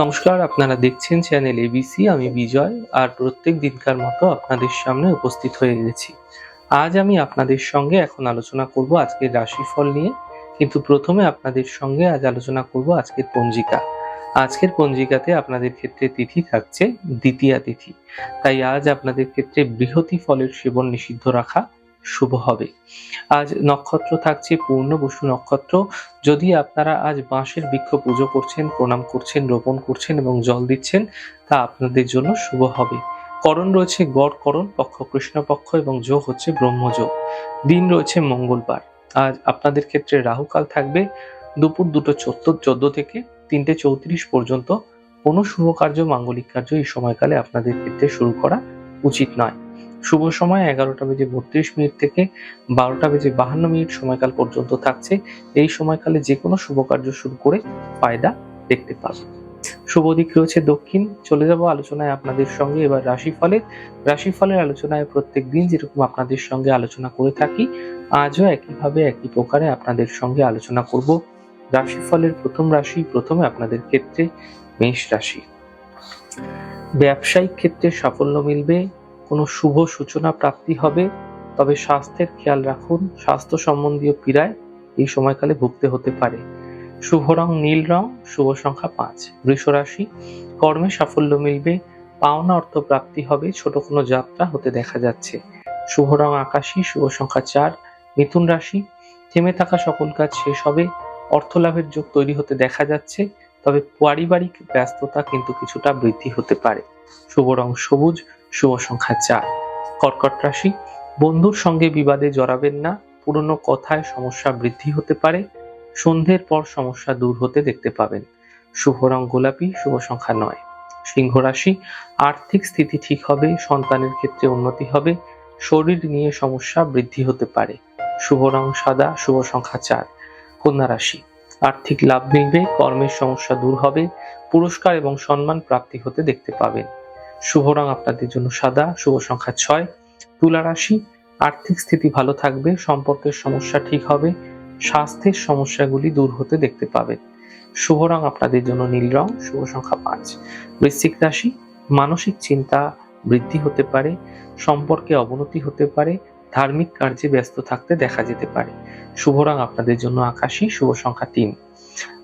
নমস্কার, আপনারা দেখছেন চ্যানেল এবিসি আমি বিজয়, আর প্রত্যেক দিনকার মতো আপনাদের সামনে উপস্থিত হয়ে গেছি। আজ আমি আপনাদের সঙ্গে এখন আলোচনা করব আজকের রাশিফল নিয়ে, কিন্তু প্রথমে আপনাদের সঙ্গে আজ আলোচনা করব আজকের পঞ্জিকা। আজকের পঞ্জিকাতে আপনাদের ক্ষেত্রে তিথি থাকছে দ্বিতীয়া তিথি। তাই আজ আপনাদের ক্ষেত্রে বৃহতি ফলের সেবন নিষিদ্ধ রাখা শুভ হবে। আজ নক্ষত্র থাকছে পূর্ণ বসু নক্ষত্র। যদি আপনারা আজ বাঁশের বৃক্ষ পুজো করছেন, প্রণাম করছেন, রোপণ করছেন এবং জল দিচ্ছেন, তা আপনাদের জন্য শুভ হবে। করণ রয়েছে গড় করণ, পক্ষ কৃষ্ণপক্ষ এবং যোগ হচ্ছে ব্রহ্মযোগ দিন রয়েছে মঙ্গলবার। আজ আপনাদের ক্ষেত্রে রাহুকাল থাকবে দুপুর দুটো চোদ্দ চোদ্দ থেকে তিনটে চৌত্রিশ পর্যন্ত। কোনো শুভ কার্য, মাঙ্গলিক কার্য এই সময়কালে আপনাদের ক্ষেত্রে শুরু করা উচিত নয়। শুভ সময়, এগারোটা বেজে বত্রিশ মিনিট থেকে বারোটা বেজে বাহান্ন মিনিট সময়কাল পর্যন্ত থাকছে। এই সময়কালে যে কোনো শুভ কার্য শুরু করে ফায়দা দেখতে পাবে। শুভ দিক রয়েছে দক্ষিণ। চলে যাব আলোচনায় আপনাদের সঙ্গে। এবার রাশিফলের রাশিফলের আলোচনায় প্রত্যেক দিন যেরকম আপনাদের সঙ্গে আলোচনা করে থাকি, আজও একইভাবে একই প্রকারে আপনাদের সঙ্গে আলোচনা করব। রাশিফলের প্রথম রাশি, প্রথমে আপনাদের ক্ষেত্রে মেষ রাশি। ব্যবসায়িক ক্ষেত্রে সাফল্য মিলবে। কোনো শুভ সূচনা প্রাপ্তি হবে, তবে স্বাস্থ্যের খেয়াল রাখুন, স্বাস্থ্য সম্বন্ধীয় পীড়ায় এই সময়কালে ভুগতে হতে পারে। শুভ রং নীল রং, শুভ সংখ্যা পাঁচ। রাশি, কর্মে সাফল্য মিলবে, পাওনা অর্থ প্রাপ্তি হবে, ছোট কোনো যাত্রা হতে দেখা যাচ্ছে। শুভ রং আকাশী, শুভ সংখ্যা চার। মিথুন রাশি, থেমে থাকা সকল কাজ শেষ হবে অর্থ লাভের যোগ তৈরি হতে দেখা যাচ্ছে, তবে পারিবারিক ব্যস্ততা কিন্তু কিছুটা বৃদ্ধি হতে পারে। শুভ রং সবুজ শুভ সংখ্যা চার। কর্কট রাশি, বন্ধুর সঙ্গে বিবাদে জড়াবেন না, পুরনো কথায় সমস্যা বৃদ্ধি হতে পারে, সন্ধ্যের পর সমস্যা দূর হতে দেখতে পাবেন। শুভ রং গোলাপি শুভ সংখ্যা নয়। সিংহ রাশি, আর্থিক স্থিতি ঠিক হবে, সন্তানের ক্ষেত্রে উন্নতি হবে, শরীর নিয়ে সমস্যা বৃদ্ধি হতে পারে। শুভ রং সাদা শুভ সংখ্যা চার। কন্যা রাশি, আর্থিক লাভ মিলবে, কর্মের সমস্যা দূর হবে, পুরস্কার এবং সম্মান প্রাপ্তি হতে দেখতে পাবেন। শুভ রং আপনাদের জন্য সাদা, শুভ সংখ্যা ছয়। তুলা রাশি, আর্থিক স্থিতি ভালো থাকবে, সম্পর্কের সমস্যা ঠিক হবে, স্বাস্থ্যের সমস্যাগুলি দূর হতে দেখতে পাবেন শুভ রং আপনাদের জন্য নীল রং, শুভ সংখ্যা পাঁচ। বৃশ্চিক রাশি, মানসিক চিন্তা বৃদ্ধি হতে পারে, সম্পর্কে অবনতি হতে পারে, ধার্মিক কার্যে ব্যস্ত থাকতে দেখা যেতে পারে। শুভ রং আপনাদের জন্য আকাশী, শুভ সংখ্যা তিন।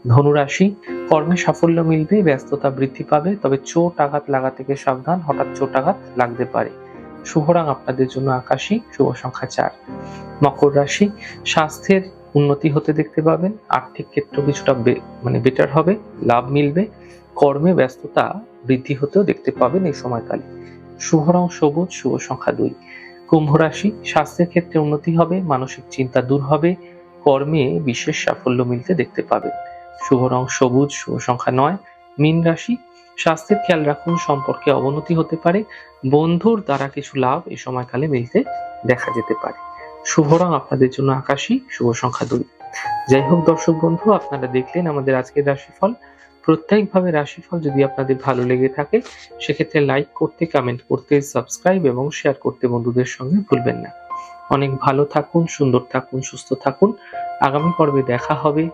ধনুরাশি, কর্মে সাফল্য মিলবে, ব্যস্ততা বৃদ্ধি পাবে, তবে চোট আঘাত লাগা থেকে সাবধান, হঠাৎ চোট আঘাত লাগতে পারে। শুভ রং আপনাদের জন্য আকাশী, শুভ সংখ্যা চার। মকর রাশি, স্বাস্থ্যের উন্নতি হতে দেখতে পাবেন, আর্থিক ক্ষেত্র কিছুটা মানে বেটার হবে, লাভ মিলবে, কর্মে ব্যস্ততা বৃদ্ধি হতেও দেখতে পাবেন এই সময়কালে। শুভ রং সবুজ, শুভ সংখ্যা দুই। কুম্ভ রাশি, স্বাস্থ্যের ক্ষেত্রে উন্নতি হবে, মানসিক চিন্তা দূর হবে, কর্মে বিশেষ সাফল্য মিলতে দেখতে পাবেন। শুভ রং সবুজ, শুভ সংখ্যা নয়। মীন রাশি, স্বাস্থ্যের খেয়াল রাখুন, সম্পর্কে অবনতি হতে পারে, বন্ধুর দ্বারা কিছু লাভ এই সময়কালে মিলতে দেখা যেতে পারে। শুভ রং আপনাদের জন্য আকাশী, শুভ সংখ্যা দুই। যাই হোক, দর্শক বন্ধু, আপনারা দেখলেন আমাদের আজকের রাশিফল। প্রত্যেকভাবে রাশিফল যদি আপনাদের ভালো লেগে থাকে, সেক্ষেত্রে লাইক করতে, কমেন্ট করতে, সাবস্ক্রাইব এবং শেয়ার করতে বন্ধুদের সঙ্গে ভুলবেন না। অনেক ভালো থাকুন, সুন্দর থাকুন, সুস্থ থাকুন। আগামী পর্বে দেখা হবে।